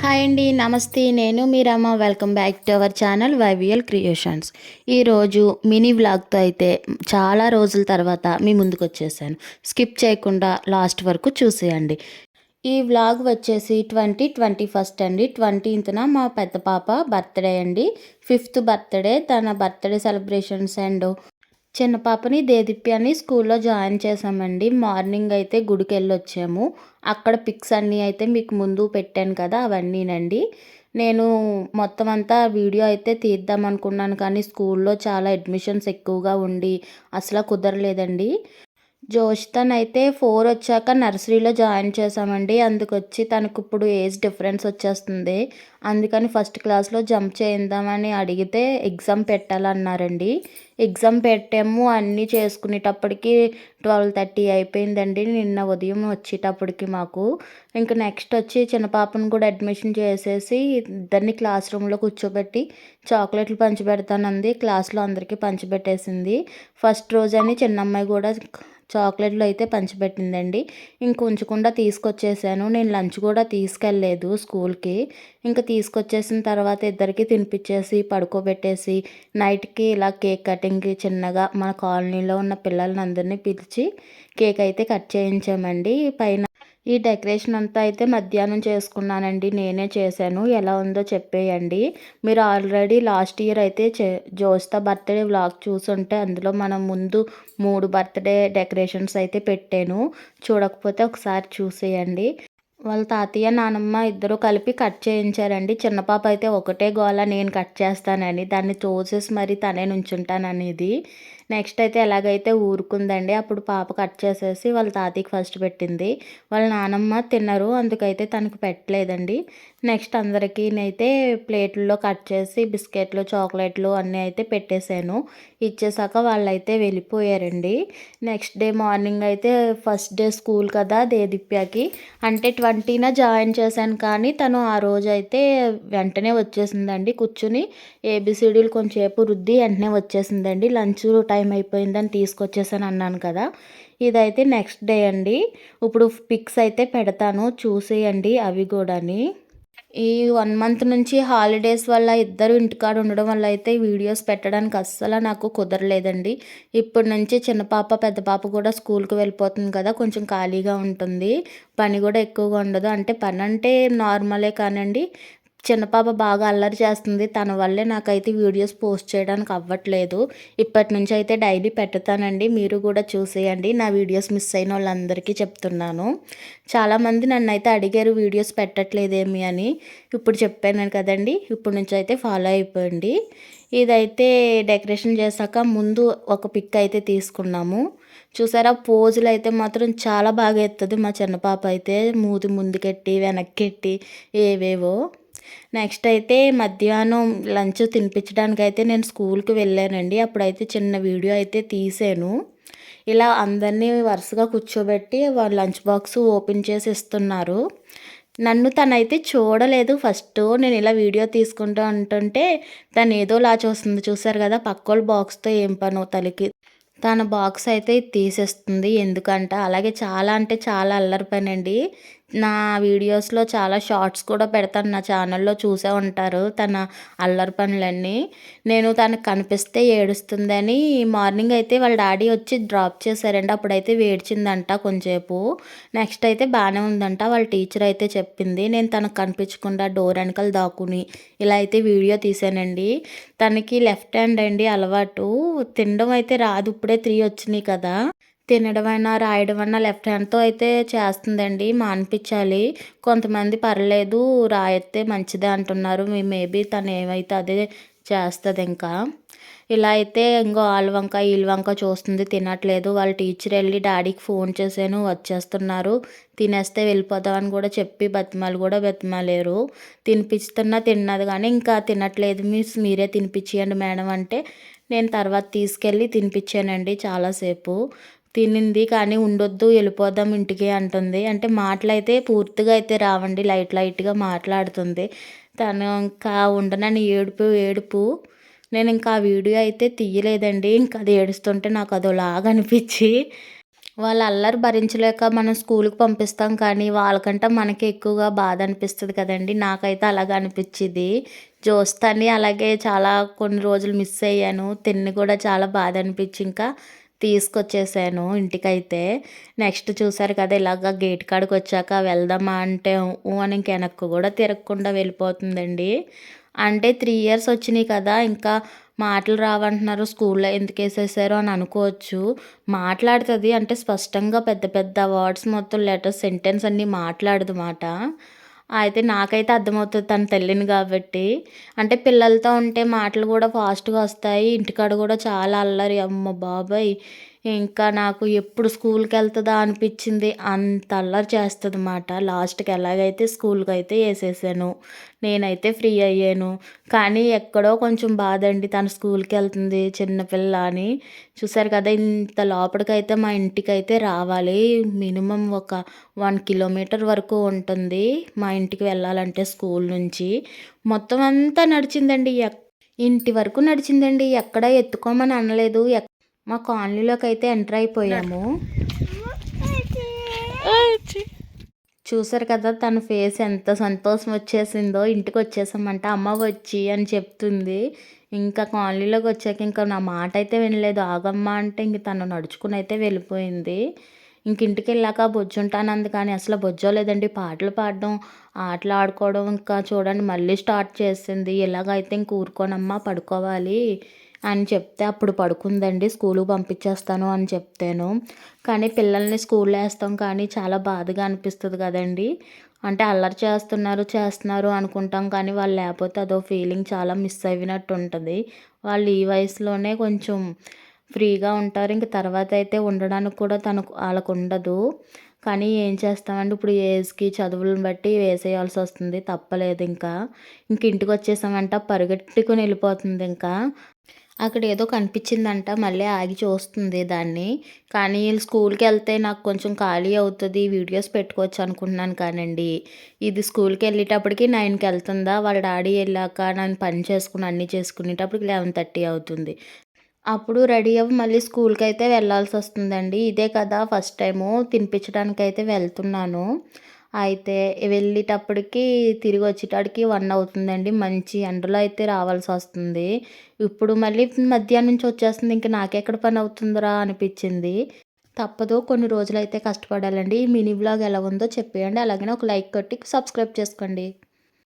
Hi అండి నమస్తే. నేను Meeramma welcome back to our channel YVL creations ఈరోజు మినీ వ్లాగ్తో అయితే చాలా రోజుల తర్వాత మీ ముందుకు వచ్చేసాను. స్కిప్ చేయకుండా లాస్ట్ వరకు చూసేయండి. ఈ వ్లాగ్ వచ్చేసి ట్వంటీ ట్వంటీ ఫస్ట్ అండి. ట్వంటీన్త్న మా పెద్ద పాప బర్త్డే అండి. ఫిఫ్త్ బర్త్డే తన బర్త్డే సెలబ్రేషన్స్ అండ్ చిన్న పాపని దేదిప్పి అని స్కూల్లో జాయిన్ చేసామండి మార్నింగ్ అయితే గుడికి వెళ్ళి వచ్చాము అక్కడ పిక్స్ అన్నీ అయితే మీకు ముందు పెట్టాను కదా అవన్నీనండి. నేను మొత్తం అంతా వీడియో అయితే తీద్దాం అనుకున్నాను కానీ స్కూల్లో చాలా అడ్మిషన్స్ ఎక్కువగా ఉండి అసలు కుదరలేదండి. జోష్తన్ అయితే ఫోర్ వచ్చాక నర్సరీలో జాయిన్ చేసామండి అందుకొచ్చి తనకు ఇప్పుడు ఏజ్ డిఫరెన్స్ వచ్చేస్తుంది. అందుకని ఫస్ట్ క్లాస్లో జంప్ చేద్దామని అడిగితే ఎగ్జామ్ పెట్టాలన్నారండి. ఎగ్జామ్ పెట్టాము అన్నీ చేసుకునేటప్పటికి ట్వెల్వ్ థర్టీ అయిపోయిందండి. నిన్న ఉదయం వచ్చేటప్పటికి మాకు. ఇంకా నెక్స్ట్ వచ్చి చిన్న పాపను కూడా అడ్మిషన్ చేసేసి ఇద్దరిని క్లాస్ రూమ్లో కూర్చోబెట్టి చాక్లెట్లు పంచిపెడతానంది. క్లాస్లో అందరికీ పంచిపెట్టేసింది. ఫస్ట్ రోజని చిన్న అమ్మాయి కూడా చాక్లెట్లు అయితే పంచిపెట్టిందండి. ఇంక ఉంచకుండా తీసుకొచ్చేసాను. నేను లంచ్ కూడా తీసుకెళ్ళలేదు స్కూల్కి. ఇంకా తీసుకొచ్చేసిన తర్వాత ఇద్దరికి తినిపించేసి పడుకోబెట్టేసి నైట్కి ఇలా కేక్ కటింగ్కి చిన్నగా మన కాలనీలో ఉన్న పిల్లల్ని అందరినీ పిలిచి కేక్ అయితే కట్ చేయించామండి. పైన ఈ డెకరేషన్ అంతా అయితే మధ్యాహ్నం చేసుకున్నానండి. నేనే చేశాను. ఎలా ఉందో చెప్పేయండి. మీరు ఆల్రెడీ లాస్ట్ ఇయర్ అయితే చే జోస్తా బర్త్డే వ్లాగ్ చూసుంటే అందులో మనం ముందు మూడు బర్త్డే డెకరేషన్స్ అయితే పెట్టాను. చూడకపోతే ఒకసారి చూసేయండి. వాళ్ళ తాతయ్య నానమ్మ ఇద్దరు కలిపి కట్ చేయించారండి. చిన్న పాప అయితే ఒకటే గోళ నేను కట్ చేస్తానని. దాన్ని తోసేసి మరి తనే నుంచుంటాననేది. నెక్స్ట్ అయితే ఎలాగైతే ఊరుకుందండి అప్పుడు పాప కట్ చేసేసి వాళ్ళ తాతయ్యకి ఫస్ట్ పెట్టింది. వాళ్ళ నానమ్మ తిన్నారు అందుకైతే తనకు పెట్టలేదండి. నెక్స్ట్ అందరికీ అయితే ప్లేట్లో కట్ చేసి బిస్కెట్లు చాక్లెట్లు అన్నీ అయితే పెట్టేశాను. ఇచ్చేసాక వాళ్ళైతే వెళ్ళిపోయారండి. నెక్స్ట్ డే మార్నింగ్ అయితే ఫస్ట్ డే స్కూల్ కదా దేదిప్యాకి అంటే ట్వంటీన జాయిన్ చేశాను కానీ తను ఆ రోజు అయితే వెంటనే వచ్చేసిందండి కూర్చుని. ఏబిసిడీలు కొంచెంసేపు రుద్ది వెంటనే వచ్చేసిందండి. లంచ్ టైం టైం అయిపోయిందని తీసుకొచ్చేసాను అన్నాను కదా. ఇదైతే నెక్స్ట్ డే అండి. ఇప్పుడు పిక్స్ అయితే పెడతాను. చూసేయండి అవి కూడాని. ఈ వన్ మంత్ నుంచి హాలిడేస్ వల్ల ఇద్దరు ఇంటికాడ ఉండడం వల్ల అయితే వీడియోస్ పెట్టడానికి అస్సలు నాకు కుదరలేదండి. ఇప్పటి నుంచి చిన్న పాప పెద్ద పాప కూడా స్కూల్కి వెళ్ళిపోతుంది కదా. కొంచెం ఖాళీగా ఉంటుంది. పని కూడా ఎక్కువగా ఉండదు. అంటే పని అంటే నార్మలే కానండి. చిన్న పాప బాగా అల్లరి చేస్తుంది. తన వల్లే నాకైతే వీడియోస్ పోస్ట్ చేయడానికి అవ్వట్లేదు. ఇప్పటి నుంచి అయితే డైలీ పెట్టుతానండి. మీరు కూడా చూసేయండి. నా వీడియోస్ మిస్ అయిన వాళ్ళందరికీ చెప్తున్నాను. చాలామంది నన్ను అయితే అడిగారు వీడియోస్ పెట్టట్లేదేమి? అని. ఇప్పుడు చెప్పాను కదండి. ఇప్పుడు నుంచి అయితే ఫాలో అయిపోయింది ఇదైతే డెకరేషన్ చేశాక ముందు ఒక పిక్ అయితే తీసుకున్నాము. చూసారా? పోజులు అయితే మాత్రం చాలా బాగా ఎత్తుంది మా చిన్న పాప అయితే. మూతి ముందుకెట్టి వెనక్కెట్టి ఏవేవో. నెక్స్ట్ అయితే మధ్యాహ్నం లంచ్ తినిపించడానికి అయితే నేను స్కూల్కి వెళ్ళానండి. అప్పుడైతే చిన్న వీడియో అయితే తీసాను. ఇలా అందరినీ వరుసగా కూర్చోబెట్టి వాళ్ళ లంచ్ బాక్స్ ఓపెన్ చేసి ఇస్తున్నారు. నన్ను తనైతే చూడలేదు. ఫస్ట్ నేను ఇలా వీడియో తీసుకుంటూ ఉంటుంటే తను ఏదో లా చూస్తుంది. చూసారు కదా పక్కోళ్ళ బాక్స్తో ఏం పనో తలకి. తన బాక్స్ అయితే తీసేస్తుంది. ఎందుకంటే అలాగే చాలా అంటే చాలా అల్లరి పని అండి నా వీడియోస్లో చాలా షార్ట్స్ కూడా పెడతాను. నా ఛానల్లో చూసే ఉంటారు తన అల్లరి పనులన్నీ. నేను తనకు కనిపిస్తే ఏడుస్తుందని మార్నింగ్ అయితే వాళ్ళ డాడీ వచ్చి డ్రాప్ చేశారండి. అప్పుడైతే వేడ్చిందంట కొంచెంసేపు. నెక్స్ట్ అయితే బాగానే ఉందంట. వాళ్ళ టీచర్ అయితే చెప్పింది నేను తనకు కనిపించకుండా డోర్ వెనకాల దాక్కుని ఇలా అయితే వీడియో తీసానండి. తనకి లెఫ్ట్ హ్యాండ్ అండి అలవాటు. తినడం అయితే రాదు. ఇప్పుడే త్రీ వచ్చినాయి కదా. తినడమైనా రాయడం అన్నా లెఫ్ట్ హ్యాండ్తో అయితే చేస్తుందండి. మానిపించాలి కొంతమంది పర్లేదు రాయితే మంచిదే అంటున్నారు. మేబీ తను ఏమైతే అదే చేస్తుంది ఇంకా ఇలా అయితే ఇంకో వాళ్ళ వంక వీళ్ళ వంక చూస్తుంది తినట్లేదు. వాళ్ళ టీచర్ వెళ్ళి డాడీకి ఫోన్ చేశాను వచ్చేస్తున్నారు. తినేస్తే వెళ్ళిపోతామని కూడా చెప్పి బతిమాలు కూడా బతిమాలేరు. తినిపిస్తున్నా తిన్నది కానీ ఇంకా తినట్లేదు. మీస్ మీరే తినిపించేయండి మేడం అంటే నేను తర్వాత తీసుకెళ్ళి తినిపించానండి చాలాసేపు. తినింది కానీ ఉండొద్దు వెళ్ళిపోదాం ఇంటికి అంటుంది. అంటే మాటలు అయితే పూర్తిగా అయితే రావండి లైట్ లైట్గా మాట్లాడుతుంది. తను ఇంకా ఉండనని ఏడుపు ఏడుపు. నేను ఇంకా ఆ వీడియో అయితే తీయలేదండి. ఇంకా అది ఏడుస్తుంటే నాకు అదోలాగా అనిపించి వాళ్ళ అల్లరి భరించలేక మనం స్కూల్‌కి పంపిస్తాం కానీ, వాళ్ళకంటే మనకి ఎక్కువగా బాధ అనిపిస్తుంది కదండి. నాకైతే అలాగే అనిపించింది. జోస్‌తని అలాగే చాలా కొన్ని రోజులు మిస్ అయ్యాను. తిన్ని కూడా చాలా బాధ అనిపించి ఇంకా తీసుకొచ్చేసాను ఇంటికైతే. నెక్స్ట్ చూసారు కదా! ఇలాగ గేట్ కాడికొచ్చాక వెళ్దామా అంటే ఊ అని ఇంక కూడా తిరగకుండా వెళ్ళిపోతుందండి. అంటే త్రీ ఇయర్స్ వచ్చినాయి కదా! ఇంకా మాటలు రావంటున్నారు స్కూల్‌లో ఎందుకేసేసారు అని అనుకోవచ్చు. మాట్లాడుతుంది అంటే స్పష్టంగా పెద్ద పెద్ద వర్డ్స్ మొత్తం లెటర్స్ సెంటెన్స్ అన్నీ మాట్లాడదు మాట. అయితే నాకైతే అర్థమవుతుంది తన తల్లిని కాబట్టి. అంటే పిల్లలతో ఉంటే మాటలు కూడా ఫాస్ట్‌గా వస్తాయి. ఇంటికాడ కూడా చాలా అల్లరి. అమ్మ బాబాయ్. ఇంకా నాకు ఎప్పుడు స్కూల్కి వెళ్తుందా అనిపించింది అంత అల్లరి చేస్తుంది చేస్తదమాట. లాస్ట్‌కి ఎలాగైతే స్కూల్కి అయితే వేసేసాను నేనైతే ఫ్రీ అయ్యాను. కానీ ఎక్కడో కొంచెం బాధ అండి తను స్కూల్కి వెళ్తుంది చిన్నపిల్ల అని. చూసారు కదా! ఇంత లోపలికైతే మా ఇంటికి అయితే రావాలి. మినిమం ఒక వన్ కిలోమీటర్ వరకు ఉంటుంది. మా ఇంటికి వెళ్ళాలంటే స్కూల్ నుంచి. మొత్తం అంతా నడిచిందండి. ఎక్ ఇంటి వరకు నడిచిందండి. ఎక్కడ ఎత్తుకోమని అనలేదు. మా కాలనీలోకి అయితే ఎంటర్ అయిపోయాము. చూసారు కదా! తన ఫేస్ ఎంత సంతోషం వచ్చేసిందో. ఇంటికి వచ్చేసామంటే అమ్మ వచ్చి అని చెప్తుంది. ఇంకా కాలనీలోకి వచ్చాక ఇంకా నా మాట అయితే వినలేదు. ఆగమ్మా అంటే ఇంక తను నడుచుకుని అయితే వెళ్ళిపోయింది. ఇంక ఇంటికి ఇంటికెళ్ళాక బొజ్జుంటానంది కానీ అసలు బొజ్జోలేదండి. పాటలు పాడడం, ఆటలు ఆడుకోవడం ఇంకా చూడండి మళ్ళీ స్టార్ట్ చేసింది. ఇలాగైతే ఇంక ఊరుకోనమ్మా పడుకోవాలి అని చెప్తే అప్పుడు పడుకుందండి. స్కూలు పంపించేస్తాను అని చెప్తాను. కానీ పిల్లల్ని స్కూల్‌లో వేస్తాం కానీ చాలా బాధగా అనిపిస్తుంది కదండీ! అంటే అల్లరి చేస్తున్నారు, చేస్తున్నారు అనుకుంటాం కానీ వాళ్ళు లేకపోతే అదో ఫీలింగ్ చాలా మిస్ అయినట్టు ఉంటుంది వాళ్ళు ఈ వయసులోనే కొంచెం ఫ్రీగా ఉంటారు. ఇంక తర్వాత అయితే ఉండడానికి కూడా తనకు వాళ్ళకు ఉండదు కానీ ఏం చేస్తామండి ఇప్పుడు ఏజ్‌కి చదువులను బట్టి వేసేయాల్సి వస్తుంది తప్పలేదు ఇంకా ఇంక ఇంటికొచ్చేసామంట వెళ్ళిపోతుంది ఇంకా అక్కడ ఏదో కనిపించిందంట. మళ్ళీ ఆగి చూస్తుంది దాన్ని. కానీ స్కూల్కి వెళ్తే నాకు కొంచెం ఖాళీ అవుతుంది వీడియోస్ పెట్టుకోవచ్చు అనుకుంటున్నాను కానండి. ఇది స్కూల్కి వెళ్ళేటప్పటికి నైన్కి వెళ్తుందా వాళ్ళ డాడీ వెళ్ళాక నేను పని చేసుకుని అన్నీ చేసుకునేటప్పటికి 11:30 అవుతుంది. అప్పుడు రెడీ అవ్వి మళ్ళీ స్కూల్కి అయితే వెళ్ళాల్సి వస్తుందండి ఇదే కదా ఫస్ట్ టైము తినిపించడానికైతే వెళ్తున్నాను. అయితే వెళ్ళేటప్పటికి తిరిగి వచ్చేటప్పటికి వన్ అవుతుందండి. మంచి ఎండలో అయితే రావాల్సి వస్తుంది ఇప్పుడు మళ్ళీ మధ్యాహ్నం నుంచి వచ్చేస్తుంది. ఇంక నాకెక్కడ పని అవుతుందిరా అనిపించింది తప్పదు కొన్ని రోజులైతే కష్టపడాలండి. ఈ మినీ బ్లాగ్ ఎలా ఉందో చెప్పేయండి. అలాగే ఒక లైక్ కొట్టి సబ్స్క్రైబ్ చేసుకోండి.